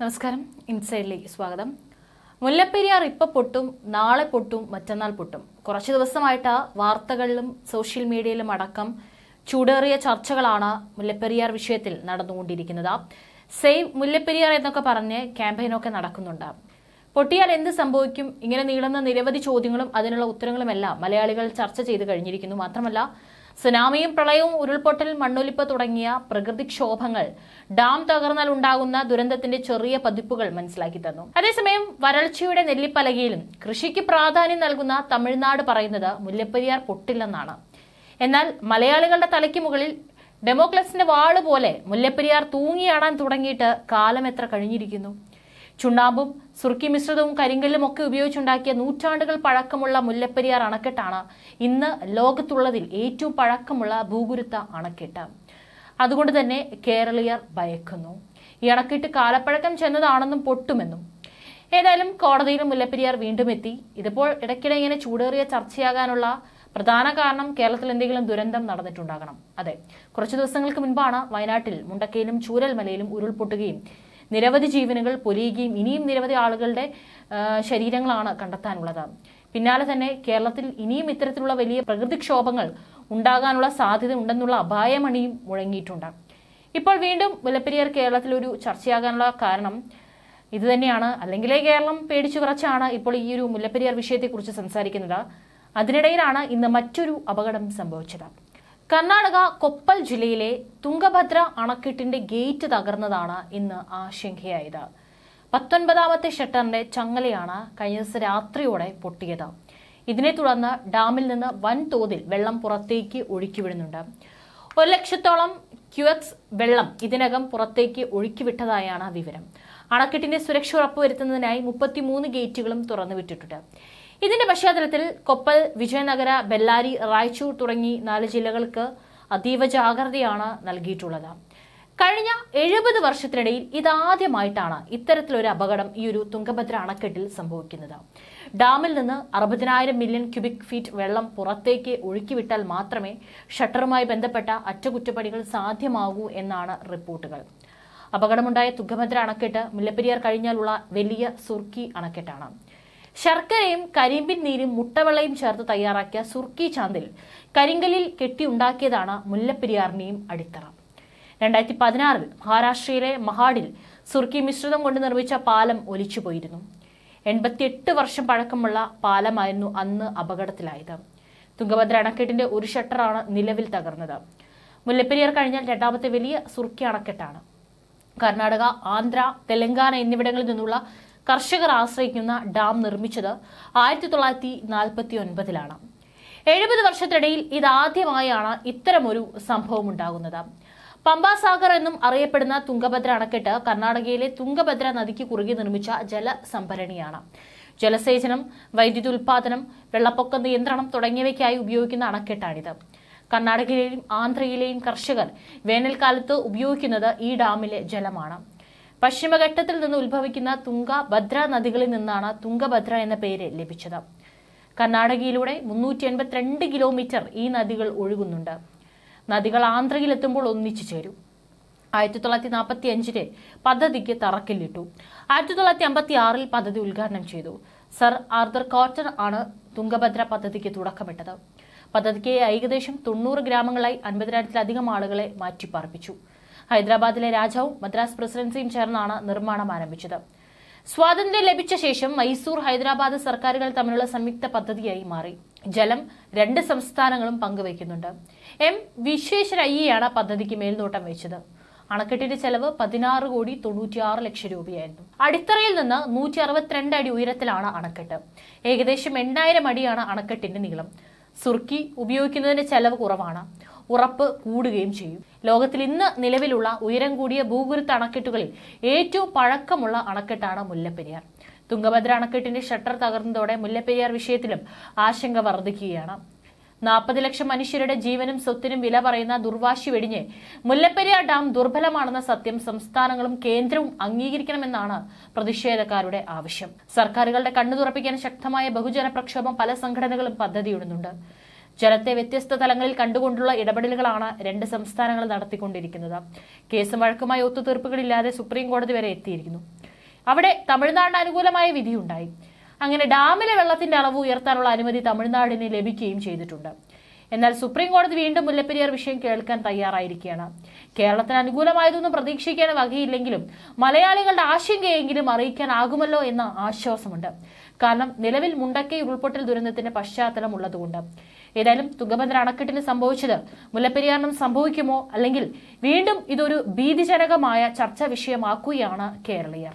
നമസ്കാരം. ഇൻസൈഡിലേക്ക് സ്വാഗതം. മുല്ലപ്പെരിയാർ ഇപ്പൊ പൊട്ടും നാളെ പൊട്ടും മറ്റന്നാൾ പൊട്ടും. കുറച്ച് ദിവസമായിട്ട് വാർത്തകളിലും സോഷ്യൽ മീഡിയയിലും അടക്കം ചൂടേറിയ ചർച്ചകളാണ് മുല്ലപ്പെരിയാർ വിഷയത്തിൽ നടന്നുകൊണ്ടിരിക്കുന്നത്. സേവ് മുല്ലപ്പെരിയാർ എന്നൊക്കെ പറഞ്ഞ് ക്യാമ്പയിനൊക്കെ നടക്കുന്നുണ്ട്. പൊട്ടിയാൽ എന്ത് സംഭവിക്കും? ഇങ്ങനെ നീളുന്ന നിരവധി ചോദ്യങ്ങളും അതിനുള്ള ഉത്തരങ്ങളുമെല്ലാം മലയാളികൾ ചർച്ച ചെയ്ത് കഴിഞ്ഞിരിക്കുന്നു. മാത്രമല്ല സുനാമിയും പ്രളയവും ഉരുൾപൊട്ടൽ മണ്ണൊലിപ്പ് തുടങ്ങിയ പ്രകൃതിക്ഷോഭങ്ങൾ ഡാം തകർന്നാൽ ഉണ്ടാകുന്ന ദുരന്തത്തിന്റെ ചെറിയ പതിപ്പുകൾ മനസ്സിലാക്കി തന്നു. അതേസമയം വരൾച്ചയുടെ നെല്ലിപ്പലകയിലും കൃഷിക്ക് പ്രാധാന്യം നൽകുന്ന തമിഴ്നാട് പറയുന്നത് മുല്ലപ്പെരിയാർ പൊട്ടില്ലെന്നാണ്. എന്നാൽ മലയാളികളുടെ തലയ്ക്ക് മുകളിൽ ഡെമോക്ലസിന്റെ വാൾ പോലെ മുല്ലപ്പെരിയാർ തൂങ്ങിയാടാൻ തുടങ്ങിയിട്ട് കാലം എത്ര കഴിഞ്ഞിരിക്കുന്നു? ചുണ്ണാമ്പും സുർക്കി മിശ്രിതവും കരിങ്കല്ലും ഒക്കെ ഉപയോഗിച്ചുണ്ടാക്കിയ നൂറ്റാണ്ടുകൾ പഴക്കമുള്ള മുല്ലപ്പെരിയാർ അണക്കെട്ടാണ് ഇന്ന് ലോകത്തുള്ളതിൽ ഏറ്റവും പഴക്കമുള്ള ഭൂഗുരുത്ത അണക്കെട്ട്. അതുകൊണ്ട് തന്നെ കേരളീയർ ഭയക്കുന്നു. ഈ അണക്കെട്ട് കാലപ്പഴക്കം ചെന്നതാണെന്നും പൊട്ടുമെന്നും. ഏതായാലും കോടതിയിൽ മുല്ലപ്പെരിയാർ വീണ്ടും എത്തി. ഇതിപ്പോൾ ഇടയ്ക്കിടെ ഇങ്ങനെ ചൂടേറിയ ചർച്ചയാകാനുള്ള പ്രധാന കാരണം കേരളത്തിൽ എന്തെങ്കിലും ദുരന്തം നടന്നിട്ടുണ്ടാകണം. അതെ കുറച്ചു ദിവസങ്ങൾക്ക് മുൻപാണ് വയനാട്ടിൽ മുണ്ടക്കയിലും ചൂരൽമലയിലും ഉരുൾപൊട്ടുകയും നിരവധി ജീവനുകൾ പൊലിയുകയും ഇനിയും നിരവധി ആളുകളുടെ ശരീരങ്ങളാണ് കണ്ടെത്താനുള്ളത്. പിന്നാലെ തന്നെ കേരളത്തിൽ ഇനിയും ഇത്തരത്തിലുള്ള വലിയ പ്രകൃതിക്ഷോഭങ്ങൾ ഉണ്ടാകാനുള്ള സാധ്യത ഉണ്ടെന്നുള്ള അപായമണിയും മുഴങ്ങിയിട്ടുണ്ട്. ഇപ്പോൾ വീണ്ടും മുല്ലപ്പെരിയാർ കേരളത്തിൽ ഒരു ചർച്ചയാകാനുള്ള കാരണം ഇത് തന്നെയാണ് അല്ലെങ്കിലേ കേരളം പേടിച്ചു വിറച്ചാണ് ഇപ്പോൾ ഈ ഒരു മുല്ലപ്പെരിയാർ വിഷയത്തെക്കുറിച്ച് സംസാരിക്കുന്നത്. അതിനിടയിലാണ് ഇന്ന് മറ്റൊരു അപകടം സംഭവിച്ചത്. കർണാടക കൊപ്പൽ ജില്ലയിലെ തുംഗഭദ്ര അണക്കെട്ടിന്റെ ഗേറ്റ് തകർന്നതാണ് ഇന്ന് ആശങ്കയായത്. പത്തൊൻപതാമത്തെ ഷട്ടറിന്റെ ചങ്ങലയാണ് കഴിഞ്ഞ ദിവസം രാത്രിയോടെ പൊട്ടിയത്. ഇതിനെ തുടർന്ന് ഡാമിൽ നിന്ന് വൻതോതിൽ വെള്ളം പുറത്തേക്ക് ഒഴുക്കിവിടുന്നുണ്ട്. ഒരു ലക്ഷത്തോളം ക്യുഎക്സ് വെള്ളം ഇതിനകം പുറത്തേക്ക് ഒഴുക്കിവിട്ടതായാണ് വിവരം. അണക്കെട്ടിന്റെ സുരക്ഷ ഉറപ്പുവരുത്തുന്നതിനായി മുപ്പത്തിമൂന്ന് ഗേറ്റുകളും തുറന്നുവിട്ടിട്ടുണ്ട്. ഇതിന്റെ പശ്ചാത്തലത്തിൽ കൊപ്പൽ വിജയനഗര ബെല്ലാരി റായ്ചൂർ തുടങ്ങി നാല് ജില്ലകൾക്ക് അതീവ ജാഗ്രതയാണ് നൽകിയിട്ടുള്ളത്. കഴിഞ്ഞ എഴുപത് വർഷത്തിനിടയിൽ ഇതാദ്യമായിട്ടാണ് ഇത്തരത്തിലൊരു അപകടം ഈ ഒരു തുങ്കഭദ്ര അണക്കെട്ടിൽ സംഭവിക്കുന്നത്. ഡാമിൽ നിന്ന് അറുപതിനായിരം മില്യൺ ക്യൂബിക് ഫീറ്റ് വെള്ളം പുറത്തേക്ക് ഒഴുക്കിവിട്ടാൽ മാത്രമേ ഷട്ടറുമായി ബന്ധപ്പെട്ട അറ്റകുറ്റപ്പണികൾ സാധ്യമാകൂ എന്നാണ് റിപ്പോർട്ടുകൾ. അപകടമുണ്ടായ തുങ്കഭദ്ര അണക്കെട്ട് മുല്ലപ്പെരിയാർ കഴിഞ്ഞാലുള്ള വലിയ സുർക്കി അണക്കെട്ടാണ്. ശർക്കരയും കരിമ്പിൻ നീരും മുട്ടവെള്ളയും ചേർത്ത് തയ്യാറാക്കിയ സുർക്കി ചാന്തിൽ കരിങ്കലിൽ കെട്ടിയുണ്ടാക്കിയതാണ് മുല്ലപ്പെരിയാറിനെയും അടിത്തറ. രണ്ടായിരത്തി പതിനാറിൽ മഹാരാഷ്ട്രയിലെ മഹാഡിൽ സുർക്കി മിശ്രിതം കൊണ്ട് നിർമ്മിച്ച പാലം ഒലിച്ചുപോയിരുന്നു. എൺപത്തിയെട്ട് വർഷം പഴക്കമുള്ള പാലമായിരുന്നു അന്ന് അപകടത്തിലായത്. തുങ്കഭദ്ര അണക്കെട്ടിന്റെ ഒരു ഷട്ടറാണ് നിലവിൽ തകർന്നത്. മുല്ലപ്പെരിയാർ കഴിഞ്ഞാൽ രണ്ടാമത്തെ വലിയ സുർക്കി അണക്കെട്ടാണ്. കർണാടക ആന്ധ്ര തെലങ്കാന എന്നിവിടങ്ങളിൽ നിന്നുള്ള കർഷകർ ആശ്രയിക്കുന്ന ഡാം നിർമ്മിച്ചത് ആയിരത്തി തൊള്ളായിരത്തി നാൽപ്പത്തി ഒൻപതിലാണ് എഴുപത് വർഷത്തിനിടയിൽ ഇതാദ്യമായാണ് ഇത്തരമൊരു സംഭവം ഉണ്ടാകുന്നത് പമ്പാസാഗർ എന്നും അറിയപ്പെടുന്ന തുംഗഭദ്ര അണക്കെട്ട് കർണാടകയിലെ തുംഗഭദ്ര നദിക്ക് കുറുകെ നിർമ്മിച്ച ജലസംഭരണിയാണ്. ജലസേചനം വൈദ്യുതി ഉൽപാദനം വെള്ളപ്പൊക്ക നിയന്ത്രണം തുടങ്ങിയവയ്ക്കായി ഉപയോഗിക്കുന്ന അണക്കെട്ടാണിത്. കർണാടകയിലെയും ആന്ധ്രയിലെയും കർഷകർ വേനൽക്കാലത്ത് ഉപയോഗിക്കുന്നത് ഈ ഡാമിലെ ജലമാണ്. പശ്ചിമഘട്ടത്തിൽ നിന്ന് ഉത്ഭവിക്കുന്ന തുങ്ക ഭദ്ര നദികളിൽ നിന്നാണ് തുങ്കഭദ്ര എന്ന പേര് ലഭിച്ചത്. കർണാടകയിലൂടെ മുന്നൂറ്റി എൺപത്തിരണ്ട് കിലോമീറ്റർ ഈ നദികൾ ഒഴുകുന്നുണ്ട്. നദികൾ ആന്ധ്രയിലെത്തുമ്പോൾ ഒന്നിച്ചു ചേരും. ആയിരത്തി തൊള്ളായിരത്തി നാൽപ്പത്തി അഞ്ചിലെ പദ്ധതിക്ക് തറക്കല്ലിട്ടു. ആയിരത്തി തൊള്ളായിരത്തി അമ്പത്തി ആറിൽ പദ്ധതി ഉദ്ഘാടനം ചെയ്തു. സർ ആർദർ കോട്ടൺ ആണ് തുങ്കഭദ്ര പദ്ധതിക്ക് തുടക്കമിട്ടത്. പദ്ധതിക്ക് ഏകദേശം തൊണ്ണൂറ് ഗ്രാമങ്ങളായി അൻപതിനായിരത്തിലധികം ആളുകളെ മാറ്റിപ്പാർപ്പിച്ചു. ഹൈദരാബാദിലെ രാജാവും മദ്രാസ് പ്രസിഡൻസിയും ചേർന്നാണ് നിർമ്മാണം ആരംഭിച്ചത്. സ്വാതന്ത്ര്യം ലഭിച്ച ശേഷം മൈസൂർ ഹൈദരാബാദ് സർക്കാരുകൾ തമ്മിലുള്ള സംയുക്ത പദ്ധതിയായി മാറി. ജലം രണ്ട് സംസ്ഥാനങ്ങളും പങ്കുവയ്ക്കുന്നുണ്ട്. എം വിശ്വേശ്വരയ്യയാണ് പദ്ധതിക്ക് മേൽനോട്ടം വെച്ചത്. അണക്കെട്ടിന്റെ ചെലവ് പതിനാറ് കോടി തൊണ്ണൂറ്റിയാറ് ലക്ഷം രൂപയായിരുന്നു. അടിത്തറയിൽ നിന്ന് നൂറ്റി അറുപത്തിരണ്ട് അടി ഉയരത്തിലാണ് അണക്കെട്ട്. ഏകദേശം എണ്ണായിരം അടിയാണ് അണക്കെട്ടിന്റെ നീളം. സുർക്കി ഉപയോഗിക്കുന്നതിന്റെ ചെലവ് കുറവാണ്. ഉറപ്പ് കൂടുകയും ചെയ്യും. ലോകത്തിൽ ഇന്ന് നിലവിലുള്ള ഉയരം കൂടിയ ഭൂഗുരുത്ത അണക്കെട്ടുകളിൽ ഏറ്റവും പഴക്കമുള്ള അണക്കെട്ടാണ് മുല്ലപ്പെരിയാർ. തുംഗഭദ്ര അണക്കെട്ടിന്റെ ഷട്ടർ തകർന്നതോടെ മുല്ലപ്പെരിയാർ വിഷയത്തിലും ആശങ്ക വർദ്ധിക്കുകയാണ് നാൽപ്പത് ലക്ഷം മനുഷ്യരുടെ ജീവനും സ്വത്തിനും വില പറയുന്ന ദുർവാശി വെടിഞ്ഞ് മുല്ലപ്പെരിയാർ ഡാം ദുർബലമാണെന്ന സത്യം സംസ്ഥാനങ്ങളും കേന്ദ്രവും അംഗീകരിക്കണമെന്നാണ് പ്രതിഷേധക്കാരുടെ ആവശ്യം. സർക്കാരുകളുടെ കണ്ണു തുറപ്പിക്കാൻ ശക്തമായ ബഹുജന പ്രക്ഷോഭം പല സംഘടനകളും പദ്ധതിയിടുന്നുണ്ട്. ജലത്തെ വ്യത്യസ്ത തലങ്ങളിൽ കണ്ടുകൊണ്ടുള്ള ഇടപെടലുകളാണ് രണ്ട് സംസ്ഥാനങ്ങൾ നടത്തിക്കൊണ്ടിരിക്കുന്നത്. കേസ് വഴക്കുമായി ഒത്തുതീർപ്പുകളില്ലാതെ സുപ്രീം കോടതി വരെ എത്തിയിരിക്കുന്നു. അവിടെ തമിഴ്നാടിന് അനുകൂലമായ വിധിയുണ്ടായി. അങ്ങനെ ഡാമിലെ വെള്ളത്തിന്റെ അളവ് ഉയർത്താനുള്ള അനുമതി തമിഴ്നാടിന് ലഭിക്കുകയും ചെയ്തിട്ടുണ്ട്. എന്നാൽ സുപ്രീം കോടതി വീണ്ടും മുല്ലപ്പെരിയാർ വിഷയം കേൾക്കാൻ തയ്യാറായിരിക്കുകയാണ്. കേരളത്തിന് അനുകൂലമായതൊന്നും പ്രതീക്ഷിക്കാൻ വകയില്ലെങ്കിലും മലയാളികളുടെ ആശങ്കയെങ്കിലും അറിയിക്കാനാകുമല്ലോ എന്ന ആശ്വാസമുണ്ട്. കാരണം നിലവിൽ മുണ്ടക്കൈ ഉരുൾപൊട്ടൽ ദുരന്തത്തിന്റെ പശ്ചാത്തലം ഉള്ളതുകൊണ്ട്. ഏതായാലും തുകബന്ധന അണക്കെട്ടിന് സംഭവിച്ചത് മുല്ലപ്പെരിയാറിനും സംഭവിക്കുമോ? അല്ലെങ്കിൽ വീണ്ടും ഇതൊരു ഭീതിജനകമായ ചർച്ചാ വിഷയമാക്കുകയാണ് കേരളീയർ.